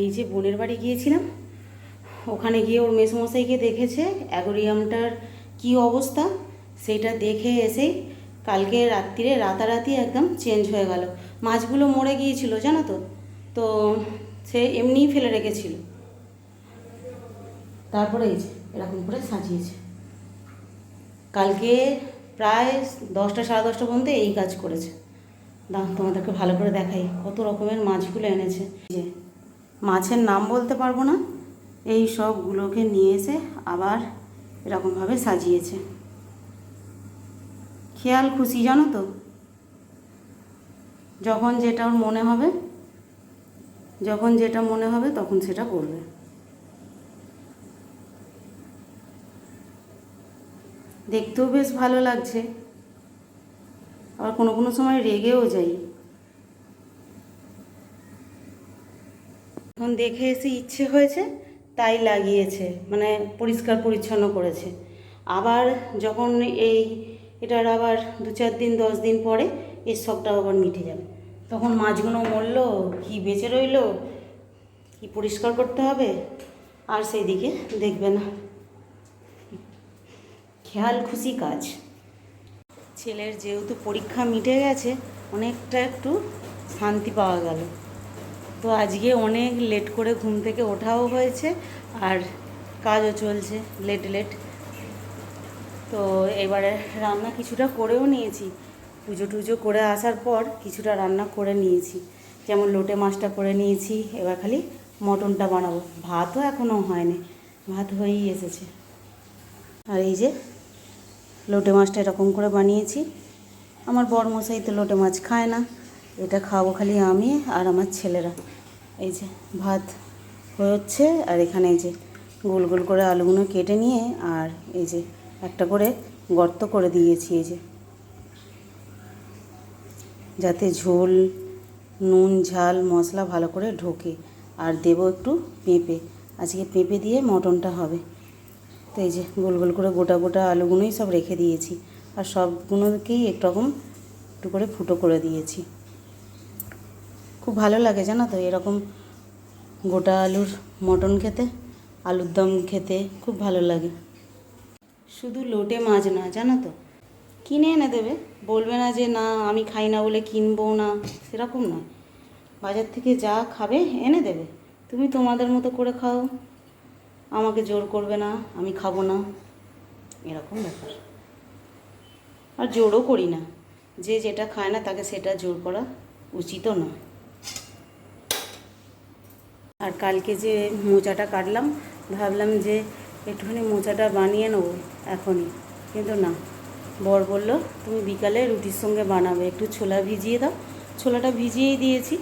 এই যে বোনের বাড়ি গিয়েছিলাম, ওখানে গিয়ে ওর মেসমশাইকে দেখেছে অ্যাকোরিয়ামটার কি অবস্থা সেটা দেখে এসেই কালকে রাত্রিরে রাতারাতি একদম চেঞ্জ হয়ে গেল। মাছগুলো মরে গিয়েছিল, জানো তো? তো সে এমনিই ফেলে রেখেছিল। তারপরে এই যে এরকম করে সাজিয়েছে। কালকে প্রায় দশটা, সাড়ে দশটা পর্যন্ত এই কাজ করেছে। দাম তোমাদেরকে ভালো করে দেখাই, কত রকমের মাছগুলো এনেছে। যে মাছের নাম বলতে পারব না। এই সবগুলোকে নিয়ে এসে আবার এরকমভাবে সাজিয়েছে। খেয়াল খুশি জানো তো? যখন যেটা ওর মনে হবে, যখন যেটা মনে হবে তখন সেটা করবে। দেখতেও বেশ ভালো লাগছে। আবার কোনো কোনো সময় রেগেও যাই। এখন দেখে এসে ইচ্ছে হয়েছে, তাই লাগিয়েছে মানে পরিষ্কার পরিচ্ছন্ন করেছে। আবার যখন এই, এটার আবার দু চার দিন, দশ দিন পরে এর শখটা আবার মিটে যাবে। তখন মাছগুলো মরলো কি বেঁচে রইল, কি পরিষ্কার করতে হবে? আর সেই দিকে দেখবে না। খেয়াল খুশি কাজ। ছেলের যেহেতু পরীক্ষা মিটে গেছে, অনেকটা একটু শান্তি পাওয়া গেল। তো আজকে অনেক লেট করে ঘুম থেকে ওঠাও হয়েছে আর কাজও চলছে লেট লেট তো এবারে রান্না কিছুটা করেও নিয়েছি। পুজো টুজো করে আসার পর কিছুটা রান্না করে নিয়েছি। যেমন লোটে মাছটা করে নিয়েছি, এবার খালি মটনটা বানাবো। ভাতও এখনও হয়নি, ভাত হয়েই এসেছে। আর এই যে লোটে মাছটা এরকম করে বানিয়েছি। আমার বর মশাই তো লোটে মাছ খায় না। এটা খাব খালি আমি আর আমার ছেলেরা। এই যে ভাত হচ্ছে আর এখানে এই যে গোল গোল করে আলুগুলো কেটে নিয়ে আর এই যে একটা করে গর্ত করে দিয়েছি এই যে। যাতে ঝোল, নুন, ঝাল, মশলা ভালো করে ঢোকে আর দেবো একটু পেঁপে। আজকে পেঁপে দিয়ে মটনটা হবে। তো এই যে গোল গোল করে গোটা গোটা আলুগুলোই সব রেখে দিয়েছি। আর সবগুলোকেই একরকম একটু করে ফুটো করে দিয়েছি। খুব ভালো লাগে, জানো তো? এরকম গোটা আলুর মটন খেতে, আলুর দম খেতে খুব ভালো লাগে। শুধু লোটে মাছ না, জানো তো? কিনে এনে দেবে। বলবে না যে, না, আমি খাই না বলে কিনবো না। সেরকম না বাজার থেকে যা খাবে, এনে দেবে। তুমি তোমাদের মতো করে খাও। আমাকে জোর করবে না, আমি খাব না। এরকম ব্যাপার। আর জোরও করি না। যে যেটা খায় না, তাকে সেটা জোর করা উচিতও না আর কালকে যে মোচাটা কাটলাম, ভাবলাম যে একটুখানি মোচাটা বানিয়ে নেব এখনই। কিন্তু না, বর বলল, তুমি বিকালে রুটির সঙ্গে বানাবে, একটু ছোলা ভিজিয়ে দাও। ছোলাটা ভিজিয়েই দিয়েছি।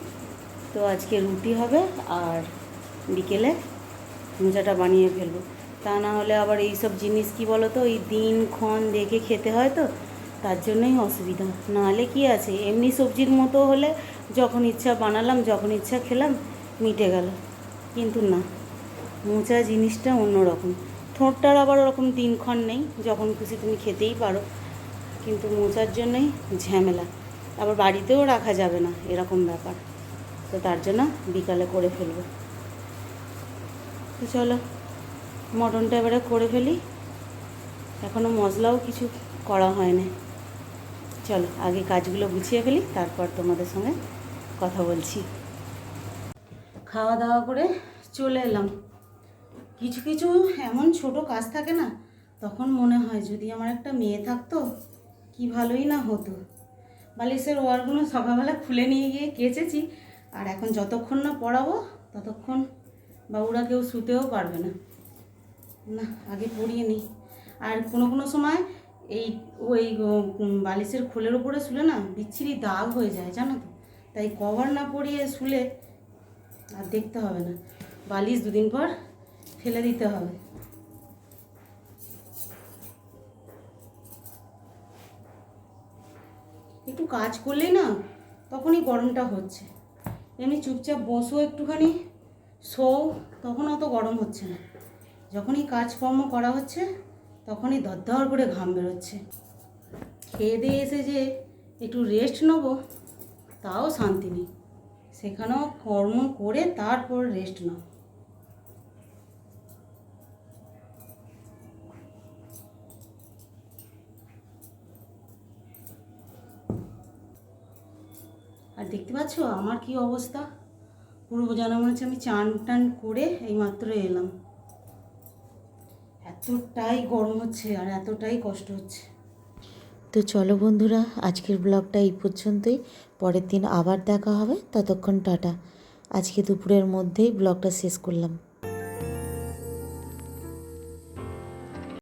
তো আজকে রুটি হবে আর বিকেলে মোচাটা বানিয়ে ফেলব। তা না হলে আবার এই সব জিনিস কি বলো তো ওই দিন ক্ষণ দেখে খেতে হয় তো, তার জন্যই অসুবিধা। নাহলে কি আছে? এমনি সবজির মতো হলে যখন ইচ্ছা বানালাম, যখন ইচ্ছা খেলাম, মিটে গেল। কিন্তু না। মোচা জিনিসটা অন্যরকম। ঠোঁটটার আবার ওরকম দিনক্ষণ নেই, যখন খুশি তুমি খেতেই পারো। কিন্তু মোচার জন্যই ঝামেলা। আবার বাড়িতেও রাখা যাবে না, এরকম ব্যাপার। তো তার জন্য বিকালে করে ফেলব। তো চলো, মটনটা এবারে করে ফেলি। এখনও মশলাও কিছু করা হয়নি। চলো, আগে কাজগুলো গুছিয়ে ফেলি, তারপর তোমাদের সঙ্গে কথা বলছি। খাওয়া দাওয়া করে চলে এলাম। কিছু কিছু এমন ছোট কাজ থাকে না, তখন মনে হয় যদি আমার একটা মেয়ে থাকতো, কি ভালোই না হতো। বালিশের ওয়ারগুলো সকালবেলা খুলে নিয়ে গিয়ে কেচেছি, আর এখন যতক্ষণ না পড়াবো, ততক্ষণ বাবুরা কেউ শুতেও পারবে না। না, আগে পড়িয়ে নিই। আর কোনো কোনো সময় এই, ওই বালিশের খোলের উপরে শুলে না বিচ্ছিরি দাগ হয়ে যায়, জানো তো? তাই কভার না পরিয়ে শুলে আর দেখতে হবে না। বালিশ দুদিন পর ফেলে দিতে হবে। একটু কাজ করলেই না তখনই গরমটা হচ্ছে। এমনি চুপচাপ বসো একটুখানি শো তখন অত গরম হচ্ছে না। যখনই কাজকর্ম করা হচ্ছে, তখনই দরদর করে ঘাম বেরোচ্ছে। খেয়ে দিয়ে এসে যে একটু রেস্ট নেব, তাও শান্তি নেই। সেখানেও কর্ম করে তারপর রেস্ট নাও। আর দেখতে পাচ্ছ আমার কি অবস্থা? পুরো যেন মনে হচ্ছে আমি চান টান করে এইমাত্র এলাম। এতটাই গরম হচ্ছে আর এতটাই কষ্ট হচ্ছে। তো চলো বন্ধুরা, আজকের ব্লগটা এই পর্যন্তই। পরের দিন আবার দেখা হবে। ততক্ষণ টাটা। আজকে দুপুরের মধ্যেই ব্লগটা শেষ করলাম।